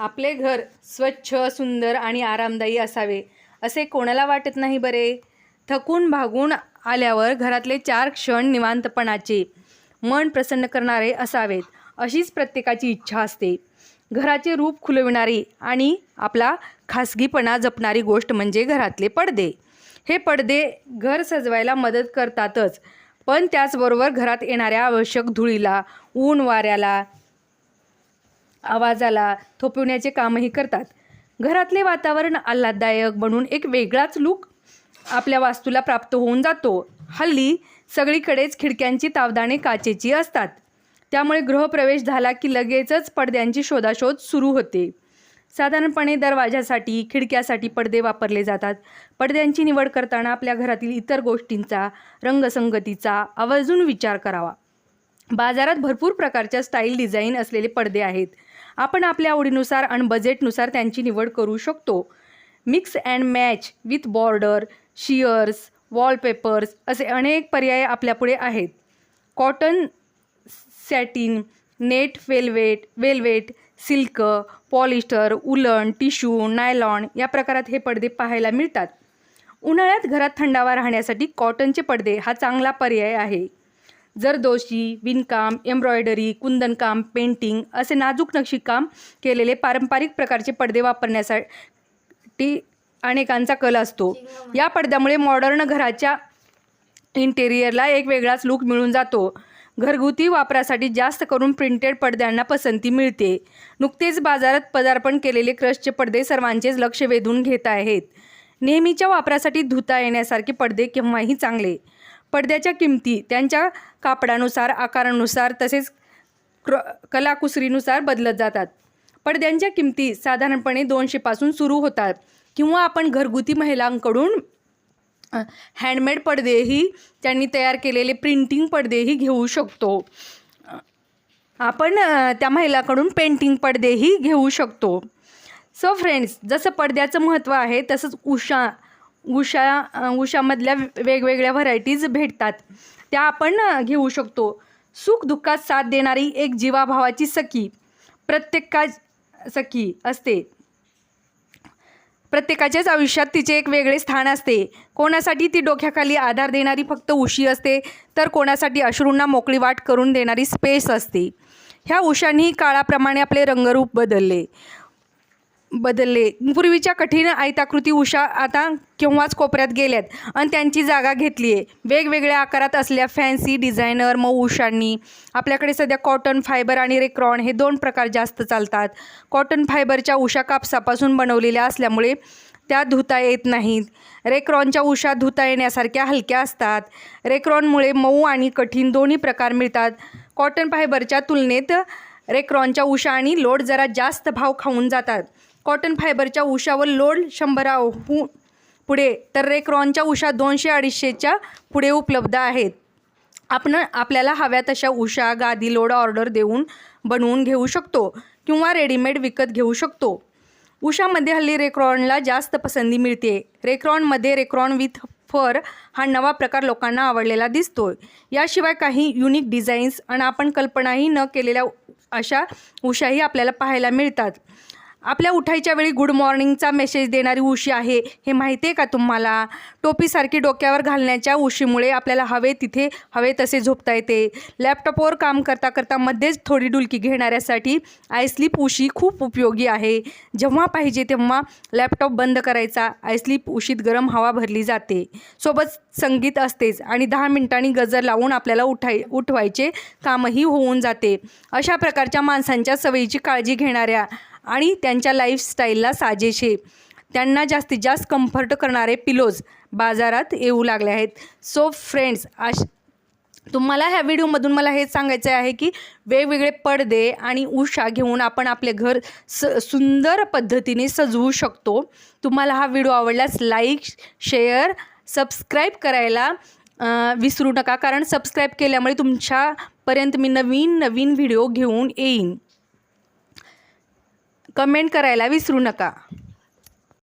आपले घर स्वच्छ सुंदर आणि आरामदायी असावे असे कोणाला वाटत नाही बरे? थकून भागून आल्यावर घरातले चार क्षण निवांतपणाचे मन प्रसन्न करणारे असावेत अशीच प्रत्येकाची इच्छा असते. घराचे रूप खुलविणारी आणि आपला खासगीपणा जपणारी गोष्ट म्हणजे घरातले पडदे. हे पडदे घर सजवायला मदत करतातच पण त्याचबरोबर घरात येणाऱ्या आवश्यक धुळीला ऊन वाऱ्याला आवाजाला थोपवण्याचे कामही करतात. घरातले वातावरण आल्हाददायक बनून एक वेगळाच लूक आपल्या वास्तूला प्राप्त होऊन जातो. हल्ली सगळीकडेच खिडक्यांची तावदाने काचेची असतात. त्यामुळे गृहप्रवेश झाला की लगेचच पडद्यांची शोधाशोध सुरू होते. साधारणपणे दरवाजासाठी खिडक्यासाठी पडदे वापरले जातात. पडद्यांची निवड करताना आपल्या घरातील इतर गोष्टींचा रंगसंगतीचा आवर्जून विचार करावा. बाजारात भरपूर प्रकारच्या स्टाईल डिझाईन असलेले पडदे आहेत. आपण आपल्या आवडीनुसार आणि बजेटनुसार त्यांची निवड करू शकतो. Mix and match with border sheers wallpapers असे अनेक पर्याय आपल्यापुढे आहेत. Cotton satin net velvet velvet silk polyester उलन टिश्यू नायलॉन या प्रकारात हे पडदे पाहायला मिळतात. उन्हाळ्यात घरात थंडावा राहण्यासाठी कॉटनचे पडदे हा चांगला पर्याय आहे. जरदोशी विणकाम एम्ब्रॉयडरी कुंदनकाम पेंटिंग असे नाजूक नक्षीकाम केलेले पारंपरिक प्रकारचे पडदे वापरण्यासाठी अनेकांचा कल असतो. या पडद्यामुळे मॉडर्न घराच्या इंटेरियरला एक वेगळाच लूक मिळून जातो. घरगुती वापरासाठी जास्त करून प्रिंटेड पडद्यांना पसंती मिळते. नुकतेच बाजारात पदार्पण केलेले क्रशचे पडदे सर्वांचेच लक्ष वेधून घेत आहेत. नेहमीच्या वापरासाठी धुता येण्यासारखे पडदे केव्हाही चांगले. पडद्याच्या किमती त्यांच्या कापडानुसार आकारानुसार तसेच क्र कलाकुसरीनुसार बदलत जातात. पडद्यांच्या किमती साधारणपणे दोनशेपासून सुरू होतात किंवा आपण घरगुती महिलांकडून हँडमेड पडदेही त्यांनी तयार केलेले प्रिंटिंग पडदेही घेऊ शकतो. आपण त्या महिलाकडून पेंटिंग पडदेही घेऊ शकतो. सो फ्रेंड्स जसं पडद्याचं महत्त्व आहे तसंच उषा उषा उषामधल्या वेगवेगळ्या व्हरायटीज भेटतात. त्या आपण घेऊ शकतो. सुख दुःखात साथ देणारी एक जीवाभावाची सखी. प्रत्येका सखी असते. प्रत्येकाच्याच आयुष्यात तिचे एक वेगळे स्थान असते. कोणासाठी ती डोक्याखाली आधार देणारी फक्त उशी असते तर कोणासाठी अश्रूंना मोकळी वाट करून देणारी स्पेस असते. ह्या उशांनी काळाप्रमाणे आपले रंगरूप बदलले. बदलले. पूर्वीच्या कठीण आयताकृती उषा आता केव्हाच कोपऱ्यात गेल्यात. आणि त्यांची जागा घेतली आहे वेगवेगळ्या आकारात असल्या फॅन्सी डिझायनर मऊ उषांनी. आपल्याकडे सध्या कॉटन फायबर आणि रेक्रॉन हे दोन प्रकार जास्त चालतात. कॉटन फायबरच्या उषा कापसापासून बनवलेल्या असल्यामुळे त्या धुता येत नाहीत. रेक्रॉनच्या उषा धुता येण्यासारख्या हलक्या असतात. रेक्रॉनमुळे मऊ आणि कठीण दोन्ही प्रकार मिळतात. कॉटन फायबरच्या तुलनेत रेक्रॉनच्या उषा आणि लोड जरा जास्त भाव खाऊन जातात. कॉटन फायबरच्या उषावर लोड शंभराहून पुढे तर रेक्रॉनच्या उषा दोनशे अडीचशेच्या पुढे उपलब्ध आहेत. आपण आपल्याला हव्या तशा उषा गादी लोड ऑर्डर देऊन बनवून घेऊ शकतो किंवा रेडीमेड विकत घेऊ शकतो. उषामध्ये हल्ली रेक्रॉनला जास्त पसंती मिळते. रेक्रॉनमध्ये रेक्रॉन विथ फर हा नवा प्रकार लोकांना आवडलेला दिसतो याशिवाय काही युनिक डिझाईन्स आणि आपण कल्पनाही न केलेल्या अशा उशाही आपल्याला पाहायला मिळतात. आपल्या उठायच्या वेळी गुड मॉर्निंगचा मेसेज देणारी उशी आहे हे माहिती आहे का तुम्हाला? टोपीसारखी डोक्यावर घालण्याच्या उशीमुळे आपल्याला हवे तिथे हवे तसे झोपता येते. लॅपटॉपवर काम करता करता मध्येच थोडी डुलकी घेणाऱ्यासाठी आयस्लीप उशी खूप उपयोगी आहे. जेव्हा पाहिजे तेव्हा लॅपटॉप बंद करायचा आयस्लीप उशीत गरम हवा भरली जाते. सोबत संगीत असतेच आणि दहा मिनिटांनी गजर लावून आपल्याला उठाय उठवायचे कामही होऊन जाते. अशा प्रकारच्या माणसांच्या सवयीची काळजी घेणाऱ्या आणि त्यांच्या लाईफस्टाईलला साजेशे. त्यांना जास्तीत जास्त कम्फर्ट करणारे पिलोज बाजारात येऊ लागले आहेत. सो फ्रेंड्स आश तुम्हाला ह्या व्हिडिओमधून मला हेच सांगायचं आहे की वेगवेगळे पडदे आणि उषा घेऊन आपण आपले घर स सुंदर पद्धतीने सजवू शकतो. तुम्हाला हा व्हिडिओ आवडल्यास लाईक शेअर सबस्क्राईब करायला विसरू नका. कारण सबस्क्राईब केल्यामुळे तुमच्यापर्यंत मी नवीन नवीन व्हिडिओ घेऊन येईन. कमेंट करायला विसरू नका.